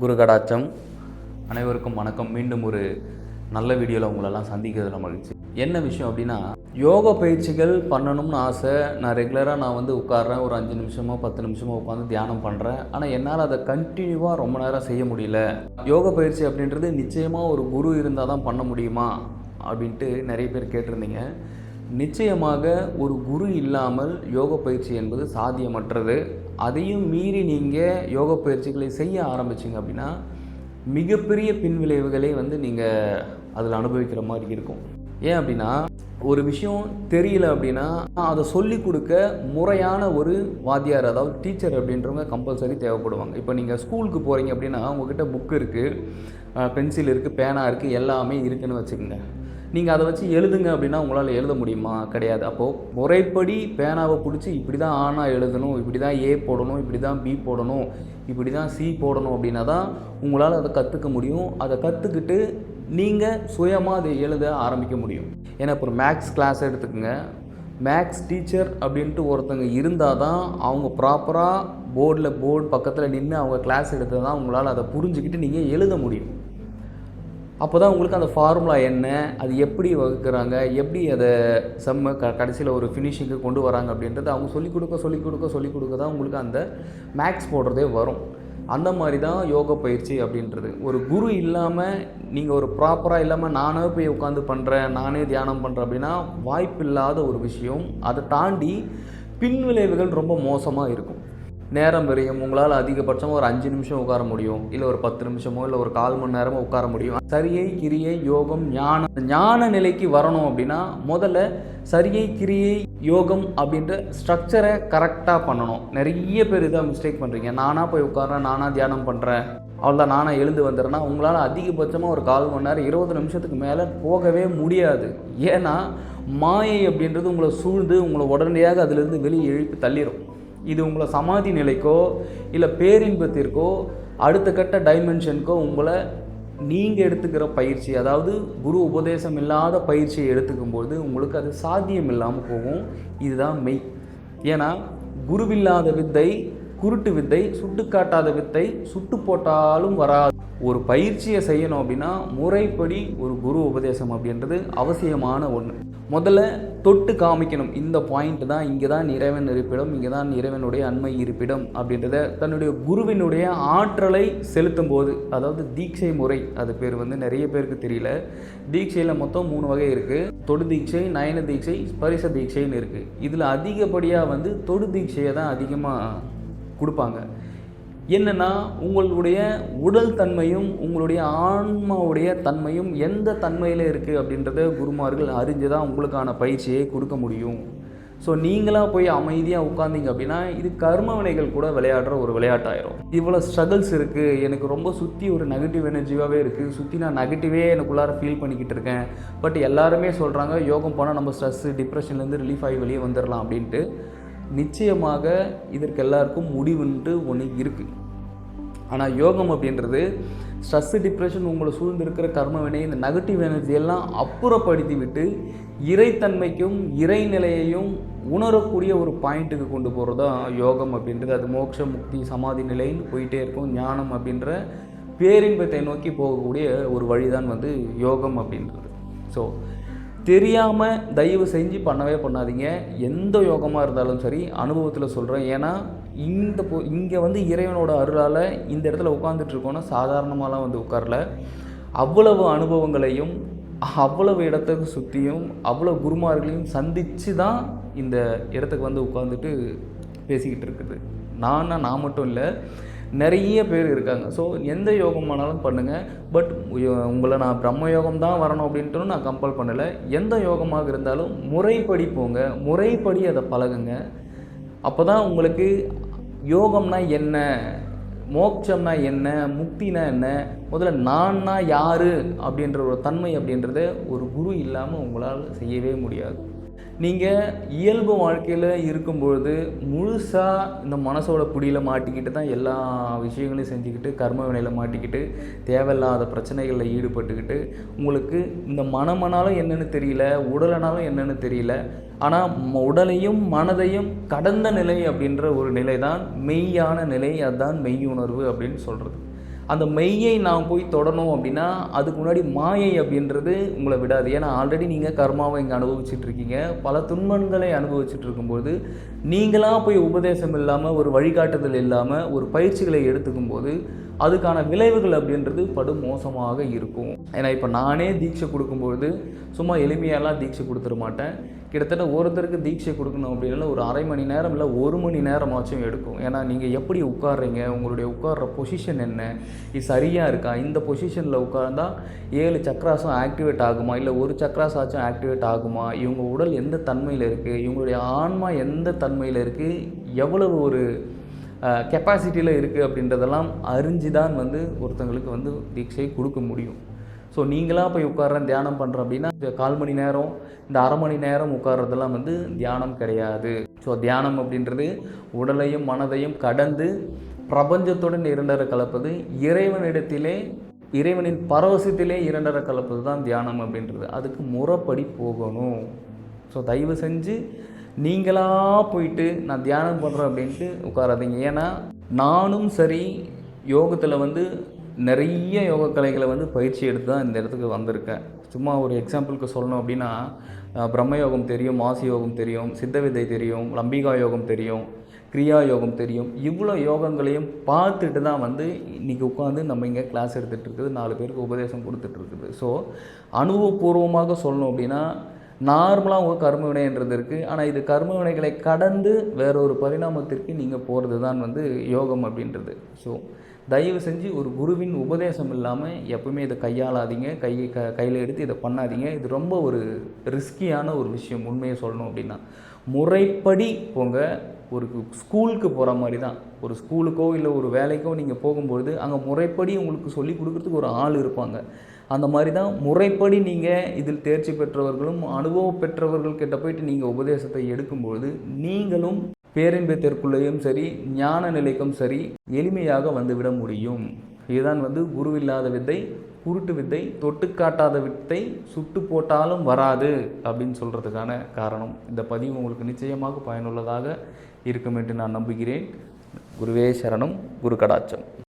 குரு கடாச்சம் அனைவருக்கும் வணக்கம். மீண்டும் ஒரு நல்ல வீடியோவில் உங்களெல்லாம் சந்திக்கிறதுல மகிழ்ச்சி. என்ன விஷயம் அப்படின்னா யோகா பயிற்சிகள் பண்ணணும்னு ஆசை. நான் ரெகுலராக நான் வந்து உட்காடுறேன் ஒரு அஞ்சு நிமிஷமோ பத்து நிமிஷமோ உட்காந்து தியானம் பண்ணுறேன் ஆனால் என்னால் அதை கண்டினியூவாக ரொம்ப நேரம் செய்ய முடியல. யோகா பயிற்சி அப்படின்றது நிச்சயமாக ஒரு குரு இருந்தால் தான் பண்ண முடியுமா? அப்படின்ட்டு நிறைய பேர் கேட்டிருந்தீங்க. நிச்சயமாக ஒரு குரு இல்லாமல் யோக பயிற்சி என்பது சாத்தியமற்றது. அதையும் மீறி நீங்கள் யோக பயிற்சிகளை செய்ய ஆரம்பிச்சிங்க அப்படின்னா மிகப்பெரிய பின்விளைவுகளே வந்து நீங்கள் அதில் அனுபவிக்கிற மாதிரி இருக்கும். ஏன் அப்படின்னா ஒரு விஷயம் தெரியல அப்படின்னா அதை சொல்லி கொடுக்க முறையான ஒரு வாத்தியார் அதாவது டீச்சர் அப்படின்றவங்க கம்பல்சரி தேவைப்படுவாங்க. இப்போ நீங்கள் ஸ்கூலுக்கு போகிறீங்க அப்படின்னா உங்ககிட்ட புக் இருக்குது பென்சில் இருக்குது பேனா இருக்குது எல்லாமே இருக்குன்னு வச்சுக்கோங்க. நீங்கள் அதை வச்சு எழுதுங்க அப்படின்னா உங்களால் எழுத முடியுமா? கிடையாது. அப்போது முறைப்படி பேனாவை பிடிச்சி இப்படி தான் ஆனா எழுதணும் இப்படி தான் ஏ போடணும் இப்படி தான் பி போடணும் இப்படி தான் சி போடணும் அப்படின்னா தான் உங்களால் அதை கற்றுக்க முடியும். அதை கற்றுக்கிட்டு நீங்கள் சுயமாக அதை எழுத ஆரம்பிக்க முடியும். ஏன்னா இப்போ மேக்ஸ் கிளாஸ் எடுத்துக்கோங்க. மேக்ஸ் டீச்சர் அப்படின்ட்டு ஒருத்தங்க இருந்தால் தான் அவங்க ப்ராப்பராக போர்டில் போர்டு பக்கத்தில் நின்று அவங்க கிளாஸ் எடுத்தால் தான் உங்களால் அதை புரிஞ்சுக்கிட்டு நீங்கள் எழுத முடியும். அப்போ தான் உங்களுக்கு அந்த ஃபார்முலா என்ன அது எப்படி வகுக்கிறாங்க எப்படி அதை செம்ம க கடைசியில் ஒரு ஃபினிஷிங்கு கொண்டு வராங்க அப்படின்றது அவங்க சொல்லிக் கொடுக்க சொல்லிக் கொடுக்க சொல்லிக் கொடுக்க தான் உங்களுக்கு அந்த மேக்ஸ் போடுறதே வரும். அந்த மாதிரி தான் யோக பயிற்சி அப்படின்றது. ஒரு குரு இல்லாமல் நீங்கள் ஒரு ப்ராப்பராக இல்லாமல் நானே போய் உட்காந்து பண்ணுறேன் நானே தியானம் பண்ணுறேன் அப்படின்னா வாய்ப்பில்லாத ஒரு விஷயம். அதை தாண்டி பின்விளைவுகள் ரொம்ப மோசமாக இருக்கும். நேரம் விரையும். உங்களால் அதிகபட்சமாக ஒரு அஞ்சு நிமிஷம் உட்கார முடியும். இல்லை ஒரு பத்து நிமிஷமோ இல்லை ஒரு கால் மணி நேரமோ உட்கார முடியும். சரியை கிரியை யோகம் ஞானம். ஞான நிலைக்கு வரணும் அப்படின்னா முதல்ல சரியை கிரியை யோகம் அப்படின்ற ஸ்ட்ரக்சரை கரெக்டாக பண்ணணும். நிறைய பேர் இதாக மிஸ்டேக் பண்ணுறீங்க நானாக போய் உட்காரேன் நானாக தியானம் பண்ணுறேன் அவ்வளோதான் நானாக எழுந்து வந்துடுறேன்னா உங்களால் அதிகபட்சமாக ஒரு கால் மணி நேரம் இருபது நிமிஷத்துக்கு மேலே போகவே முடியாது. ஏன்னா மாயை அப்படின்றது உங்களை சூழ்ந்து உங்களை உடனடியாக அதிலிருந்து வெளியே இழுப்பு தள்ளிடும் இது உங்களை சமாதி நிலைக்கோ இல்லை பேரின்பத்திற்கோ அடுத்த கட்ட டைமென்ஷனுக்கோ உங்களை நீங்கள் எடுத்துக்கிற பயிற்சி அதாவது குரு உபதேசம் இல்லாத பயிற்சியை எடுத்துக்கும்போது உங்களுக்கு அது சாத்தியம் இல்லாமல் போகும். இதுதான் மெய். ஏன்னா குருவில்லாத வித்தை குருட்டு வித்தை சுட்டு காட்டாத வித்தை சுட்டு போட்டாலும் வராது. ஒரு பயிற்சியை செய்யணும் அப்படின்னா முறைப்படி ஒரு குரு உபதேசம் அப்படின்றது அவசியமான ஒன்று முதல்ல தொட்டு காமிக்கணும். இந்த பாயிண்ட் தான் இங்கே தான் இறைவன் இருப்பிடம் இங்கே தான் இறைவனுடைய அண்மை இருப்பிடம் அப்படின்றத தன்னுடைய குருவினுடைய ஆற்றலை செலுத்தும் போது அதாவது தீட்சை முறை அது பேர் வந்து நிறைய பேருக்கு தெரியல. தீட்சையில் மொத்தம் மூணு வகை இருக்குது தொடு தீட்சை நயன தீட்சை ஸ்பரிச தீட்சைன்னு இருக்குது இதில் அதிகப்படியாக வந்து தொடு தீட்சையை தான் அதிகமாக கொடுப்பாங்க. என்னென்னா உங்களுடைய உடல் தன்மையும் உங்களுடைய ஆன்மாவுடைய தன்மையும் எந்த தன்மையில் இருக்குது அப்படின்றத குருமார்கள் அறிஞ்சு தான் உங்களுக்கான பயிற்சியை கொடுக்க முடியும். ஸோ நீங்களாக போய் அமைதியாக உட்காந்தீங்க அப்படின்னா இது கர்ம வினைகள் கூட விளையாடுற ஒரு விளையாட்டாயிரும். இவ்வளோ ஸ்ட்ரகிள்ஸ் இருக்குது எனக்கு ரொம்ப சுற்றி ஒரு நெகட்டிவ் எனர்ஜியாகவே இருக்குது சுற்றி நான் நெகட்டிவே எனக்குள்ளார ஃபீல் பண்ணிக்கிட்டு இருக்கேன். பட் எல்லாருமே சொல்கிறாங்க யோகம் போனால் நம்ம ஸ்ட்ரெஸ்ஸு டிப்ரெஷன்லேருந்து ரிலீஃப் ஆகி வெளியே வந்துடலாம் அப்படின்ட்டு. நிச்சயமாக இதற்கு எல்லாருக்கும் முடிவுன்ட்டு ஒன்று இருக்குது ஆனால் யோகம் அப்படின்றது ஸ்ட்ரெஸ்ஸு டிப்ரெஷன் உங்களை சூழ்ந்திருக்கிற கர்ம வினை இந்த நெகட்டிவ் எனர்ஜி எல்லாம் அப்புறப்படுத்தி விட்டு இறைத்தன்மைக்கும் இறைநிலையையும் உணரக்கூடிய ஒரு பாயிண்ட்டுக்கு கொண்டு போகிறது தான் யோகம் அப்படின்றது. அது மோட்ச முக்தி சமாதி நிலைன்னு போயிட்டே இருக்கும். ஞானம் அப்படின்ற பேரின்பத்தை நோக்கி போகக்கூடிய ஒரு வழிதான் வந்து யோகம் அப்படின்றது. ஸோ தெரியாமல் தயவு செஞ்சு பண்ணவே பண்ணாதீங்க. எந்த யோகமாக இருந்தாலும் சரி அனுபவத்தில் சொல்கிறேன் ஏன்னா இந்த பொ இங்கே வந்து இறைவனோட அருளால் இந்த இடத்துல உட்காந்துட்ருக்கோன்னா சாதாரணமாகலாம் சாதாரணமாலாம் வந்து உட்காரல. அவ்வளவு அனுபவங்களையும் அவ்வளவு இடத்துக்கு சுற்றியும் அவ்வளோ குருமார்களையும் சந்தித்து தான் இந்த இடத்துக்கு வந்து உட்காந்துட்டு பேசிக்கிட்டு இருக்குது. நான் நான் மட்டும் இல்லை நிறைய பேர் இருக்காங்க. ஸோ எந்த யோகமானாலும் பண்ணுங்கள் பட் உங்களை நான் பிரம்ம யோகம் தான் வரணும் அப்படின்ட்டு நான் கம்பல் பண்ணலை. எந்த யோகமாக இருந்தாலும் முறைப்படி போங்க. முறைப்படி அதை பழகுங்க. அப்போ தான் உங்களுக்கு யோகம்னா என்ன? மோட்சம்னா என்ன? முக்தினா என்ன? முதல்ல நான்னா யார்? அப்படின்ற ஒரு தன்மை அப்படின்றத ஒரு குரு இல்லாமல் உங்களால் செய்யவே முடியாது. நீங்கள் இயல்பு வாழ்க்கையில் இருக்கும்பொழுது முழுசாக இந்த மனசோட பிடியில் மாட்டிக்கிட்டு தான் எல்லா விஷயங்களையும் செஞ்சுக்கிட்டு கர்ம வினையில் மாட்டிக்கிட்டு தேவையில்லாத பிரச்சனைகளில் ஈடுபட்டுக்கிட்டு உங்களுக்கு இந்த மனமனாலும் என்னென்னு தெரியல உடலனாலும் என்னென்னு தெரியல ஆனால் ம- உடலையும் மனதையும் கடந்த நிலை அப்படின்ற ஒரு நிலை தான் மெய்யான நிலை அதுதான் மெய்யுணர்வு அப்படின்னு சொல்கிறது அந்த மெய்யை நான் போய் தொடணும் அப்படின்னா அதுக்கு முன்னாடி மாயை அப்படின்றது உங்களை விடாது. ஏன்னா ஆல்ரெடி நீங்கள் கர்மாவை இங்கே அனுபவிச்சுட்டு இருக்கீங்க. பல துன்பங்களை அனுபவிச்சுட்டு இருக்கும்போது நீங்களாக போய் உபதேசம் இல்லாமல் ஒரு வழிகாட்டுதல் இல்லாமல் ஒரு பயிற்சிகளை எடுத்துக்கும் போது அதுக்கான விளைவுகள் அப்படின்றது படு மோசமாக இருக்கும். ஏன்னா இப்போ நானே தீட்சை கொடுக்கும்பொழுது சும்மா எளிமையாலாம் தீட்சை கொடுத்துட மாட்டேன். கிட்டத்தட்ட ஒருத்தருக்கு தீட்சை கொடுக்கணும் அப்படின்னா ஒரு அரை மணி நேரம் இல்லை ஒரு மணி நேரமாச்சும் எடுக்கும். ஏன்னா நீங்கள் எப்படி உட்கார்றீங்க? உங்களுடைய உட்கார்ற பொசிஷன் என்ன? இது சரியாக இருக்கா? இந்த பொசிஷனில் உட்கார்ந்தா ஏழு சக்ராஸும் ஆக்டிவேட் ஆகுமா? இல்லை ஒரு சக்ராஸ் ஆச்சும் ஆக்டிவேட் ஆகுமா? இவங்க உடல் எந்த தன்மையில் இருக்குது இவங்களுடைய ஆன்மா எந்த தன்மையில் இருக்குது எவ்வளவு ஒரு கெப்பாசிட்டியில் இருக்குது அப்படின்றதெல்லாம் அறிஞ்சு தான் வந்து ஒருத்தங்களுக்கு வந்து தீட்சை கொடுக்க முடியும். ஸோ நீங்களாக போய் உட்கார்றேன் தியானம் பண்ணுறோம் அப்படின்னா இந்த கால் மணி நேரம் இந்த அரை மணி நேரம் உட்கார்றதெல்லாம் வந்து தியானம் கிடையாது. ஸோ தியானம் அப்படின்றது உடலையும் மனதையும் கடந்து பிரபஞ்சத்துடன் இரண்டரை கலப்பது இறைவனிடத்திலே இறைவனின் பரவசத்திலே இரண்டரை கலப்பது தான் தியானம் அப்படின்றது. அதுக்கு முறைப்படி போகணும். ஸோ தயவு செஞ்சு நீங்களாக போயிட்டு நான் தியானம் பண்ணுறேன் அப்படின்ட்டு உட்காராதீங்க. ஏன்னா நானும் சரி யோகத்தில் வந்து நிறைய யோக கலைகளை வந்து பயிற்சி எடுத்து தான் இந்த இடத்துக்கு வந்திருக்கேன். சும்மா ஒரு எக்ஸாம்பிளுக்கு சொல்லணும் அப்படின்னா பிரம்மயோகம் பிரம்ம யோகம் தெரியும் மாசி யோகம் தெரியும் சித்தவிதை தெரியும் லம்பிகா யோகம் தெரியும் கிரியா யோகம் தெரியும். இவ்வளோ யோகங்களையும் பார்த்துட்டு தான் வந்து இன்றைக்கி உட்காந்து நம்ம இங்கே கிளாஸ் எடுத்துகிட்டு இருக்குது. நாலு பேருக்கு உபதேசம் கொடுத்துட்ருக்குது ஸோ அனுபவபூர்வமாக சொல்லணும் அப்படின்னா நார்மலாக உங்கள் கர்ம வினைன்றது இருக்குது ஆனால் இது கர்ம வினைகளை கடந்து வேற ஒரு பரிணாமத்திற்கு நீங்கள் போகிறது தான் வந்து யோகம் அப்படின்றது. ஸோ தயவு செஞ்சு ஒரு குருவின் உபதேசம் இல்லாமல் எப்பவுமே இதை கையாளாதீங்க. கையை க கையில் எடுத்து இதை பண்ணாதீங்க. இது ரொம்ப ஒரு ரிஸ்கியான ஒரு விஷயம் உண்மையை சொல்லணும் அப்படின்னா. முறைப்படி போங்க. ஒரு ஸ்கூலுக்கு போகிற மாதிரி தான் ஒரு ஸ்கூலுக்கோ இல்லை ஒரு வேலைக்கோ நீங்கள் போகும்பொழுது அங்கே முறைப்படி உங்களுக்கு சொல்லி கொடுக்குறதுக்கு ஒரு ஆள் இருப்பாங்க. அந்த மாதிரி தான் முறைப்படி நீங்கள் இதில் தேர்ச்சி பெற்றவர்களும் அனுபவம் பெற்றவர்கள் கிட்ட போயிட்டு நீங்கள் உபதேசத்தை எடுக்கும்பொழுது நீங்களும் பேரின்பத்திற்குள்ளேயும் சரி ஞான நிலைக்கும் சரி எளிமையாக வந்துவிட முடியும். இதுதான் வந்து குருவில்லாத வித்தை குருட்டு வித்தை தொட்டு காட்டாத வித்தை சுட்டு போட்டாலும் வராது அப்படின்னு சொல்கிறதுக்கான காரணம். இந்த பதிவு உங்களுக்கு நிச்சயமாக பயனுள்ளதாக இருக்கும் என்று நான் நம்புகிறேன். குருவே சரணம் குரு கடாச்சம்